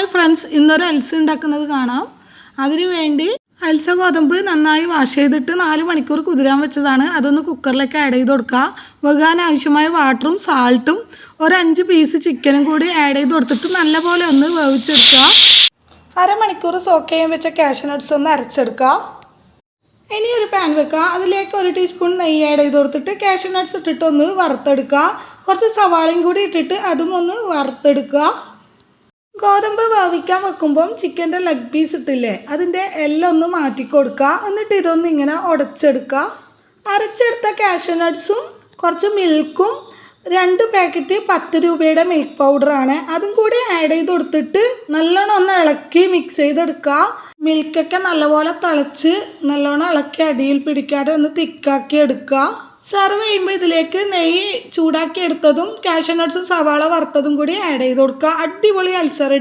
Hi friends ഇന്നൊരു അൽസ ഉണ്ടാക്കുന്നത് കാണാം. അതിനു വേണ്ടി അൽസ ഗോതമ്പ് നന്നായി വാഷ് ചെയ്തിട്ട് നാല് മണിക്കൂർ കുതിരാൻ വെച്ചതാണ്. അതൊന്ന് കുക്കറിലേക്ക് ആഡ് ചെയ്ത് കൊടുക്കുക വെകാൻ ആവശ്യമായ വാട്ടറും സാൾട്ടും ഒരു അഞ്ച് പീസ് ചിക്കനും കൂടി ആഡ് ചെയ്ത് കൊടുത്തിട്ട് നല്ലപോലെ ഒന്ന് വേവിച്ചെടുക്കുക അരമണിക്കൂർ സോക്ക് ചെയ്യാൻ വെച്ച കാഷ്യൂ നട്ട്സ് ഒന്ന് അരച്ചെടുക്കുക ഇനി ഒരു പാൻ വെക്കുക അതിലേക്ക് ഒരു ടീസ്പൂൺ നെയ്യ് ആഡ് ചെയ്ത് കൊടുത്തിട്ട് കാഷ്യൂ നട്ട്സ് ഇട്ടിട്ട് ഒന്ന് വറുത്തെടുക്കുക കുറച്ച് സവാളയും കൂടി ഇട്ടിട്ട് അതും ഒന്ന് വറുത്തെടുക്കുക ഗോതമ്പ് വേവിക്കാൻ വെക്കുമ്പം ചിക്കന്റെ ലെഗ് പീസ് ഇട്ടില്ലേ അതിന്റെ എല്ലൊന്ന് മാറ്റി കൊടുക്കുക എന്നിട്ട് ഇതൊന്ന് ഇങ്ങനെ ഉടച്ചെടുക്കുക അരച്ചെടുത്ത കാഷ്യൂ നട്ട്സും കുറച്ച് മിൽക്കും രണ്ട് പാക്കറ്റ് പത്ത് രൂപയുടെ മിൽക്ക് പൗഡറാണ് അതും കൂടി ആഡ് ചെയ്ത് കൊടുത്തിട്ട് നല്ലോണം ഒന്ന് ഇളക്കി മിക്സ് ചെയ്തെടുക്കുക മിൽക്കൊക്കെ നല്ലപോലെ തിളച്ച് നല്ലോണം ഇളക്കി അടിയിൽ പിടിക്കാതെ ഒന്ന് തിക്കാക്കി എടുക്കുക. സെർവ് ചെയ്യുമ്പോൾ ഇതിലേക്ക് നെയ്യ് ചൂടാക്കി എടുത്തതും കാഷ്യൂ നട്ട്സും സവാള വറുത്തതും കൂടി ആഡ് ചെയ്ത് കൊടുക്കുക. അടിപൊളി അൽസർ